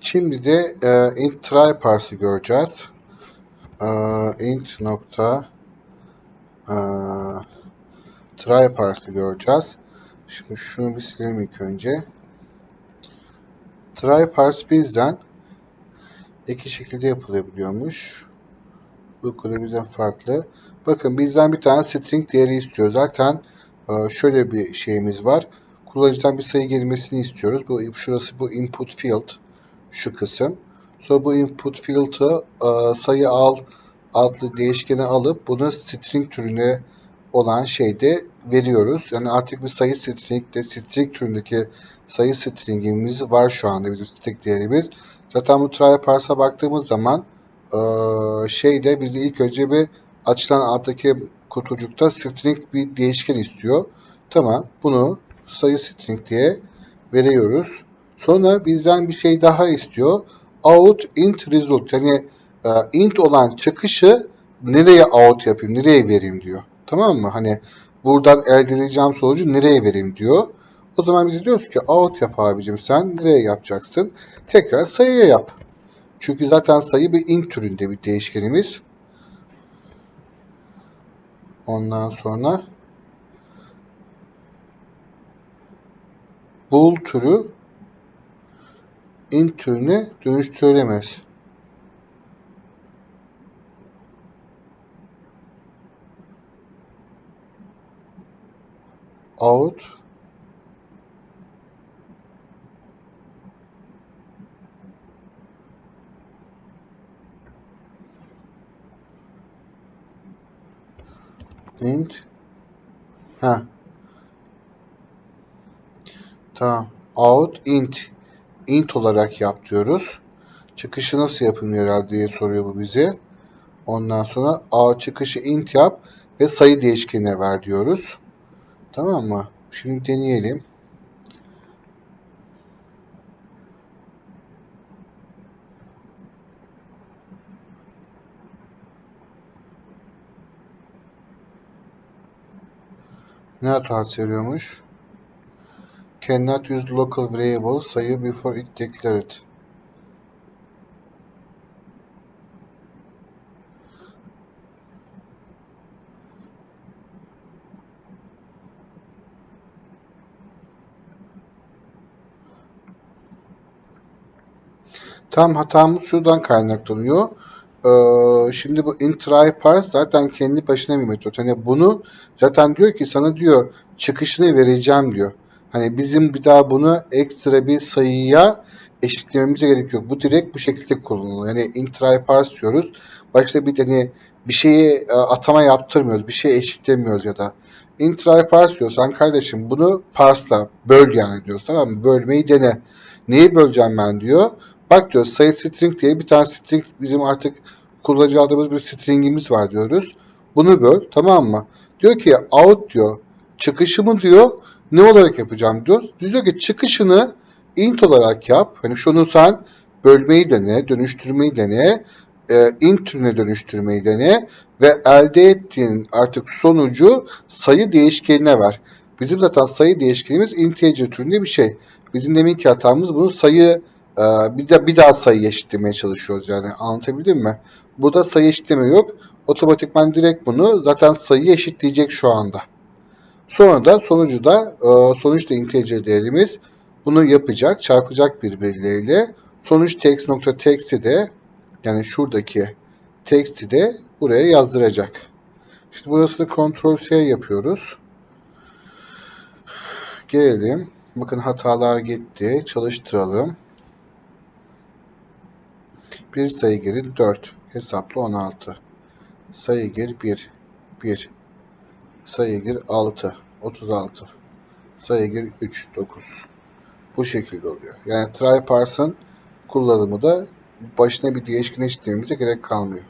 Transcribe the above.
Şimdi de e, int try parse'ı göreceğiz. E, int nokta e, try parse'ı göreceğiz. Şimdi şunu bir silelim ilk önce. Try parse bizden iki şekilde yapılabiliyormuş. Bu konu farklı. Bakın bizden bir tane string değeri istiyor. Zaten e, şöyle bir şeyimiz var. Kullanıcıdan bir sayı gelmesini istiyoruz. Bu şurası bu input field şu kısım. Sonra bu input field'ı e, sayı al adlı değişkeni alıp bunu string türüne olan şeyde veriyoruz. Yani artık bir sayı string'de string türündeki sayı string'imiz var şu anda bizim string değerimiz. Zaten bu try parse'a baktığımız zaman e, şeyde bizi ilk önce bir açılan alttaki kutucukta string bir değişken istiyor. Tamam. Bunu sayı string diye veriyoruz. Sonra bizden bir şey daha istiyor. Out int result. Yani e, int olan çıkışı nereye out yapayım, nereye vereyim diyor. Tamam mı? Hani buradan elde edeceğim sonucu nereye vereyim diyor. O zaman biz diyoruz ki out yap abicim sen nereye yapacaksın? Tekrar sayıya yap. Çünkü zaten sayı bir int türünde bir değişkenimiz. Ondan sonra bool türü int türüne dönüştürülemez. out. İnt. Ha. Tamam. Out int int olarak yap diyoruz. Çıkışı nasıl yapılıyor herhalde diye soruyor bu bize. Ondan sonra a çıkışı int yap ve sayı değişkenine ver diyoruz. Tamam mı? Şimdi deneyelim. Ne hatası veriyormuş? Cannot use local variable sayı before it declared. Tam hatamız şuradan kaynaklanıyor. Ee, şimdi bu try parse zaten kendi başına bir metot. Hani bunu zaten diyor ki sana diyor çıkışını vereceğim diyor. Hani bizim bir daha bunu ekstra bir sayıya eşitlememize gerek yok. Bu direkt bu şekilde kullanılıyor. Yani int try parse diyoruz. Başta bir hani bir şeyi e, atama yaptırmıyoruz. Bir şey eşitlemiyoruz ya da. Int try parse diyorsan kardeşim bunu parse'la böl yani diyoruz. Tamam mı? Bölmeyi dene. Neyi böleceğim ben diyor. Bak diyor sayı string diye bir tane string bizim artık kullanıcı aldığımız bir stringimiz var diyoruz. Bunu böl tamam mı? Diyor ki out diyor. Çıkışımı diyor ne olarak yapacağım diyor. Biz diyor ki çıkışını int olarak yap. Hani şunu sen bölmeyi dene, dönüştürmeyi dene, e, int türüne dönüştürmeyi dene ve elde ettiğin artık sonucu sayı değişkenine ver. Bizim zaten sayı değişkenimiz integer türünde bir şey. Bizim deminki hatamız bunu sayı ee, bir de bir daha sayı eşitlemeye çalışıyoruz yani anlatabildim mi? Burada sayı eşitleme yok. Otomatikman direkt bunu zaten sayı eşitleyecek şu anda. Sonra da sonucu da e, sonuçta integer değerimiz bunu yapacak, çarpacak birbirleriyle. Sonuç text nokta text'i de yani şuradaki text'i de buraya yazdıracak. Şimdi burası da Ctrl C yapıyoruz. Gelelim. Bakın hatalar gitti. Çalıştıralım. Bir sayı girin 4. Hesapla 16. Sayı gir 1. 1. Sayı gir 6. 36. Sayı gir 3. 9. Bu şekilde oluyor. Yani try parse'ın kullanımı da başına bir değişken eşitlememize gerek kalmıyor.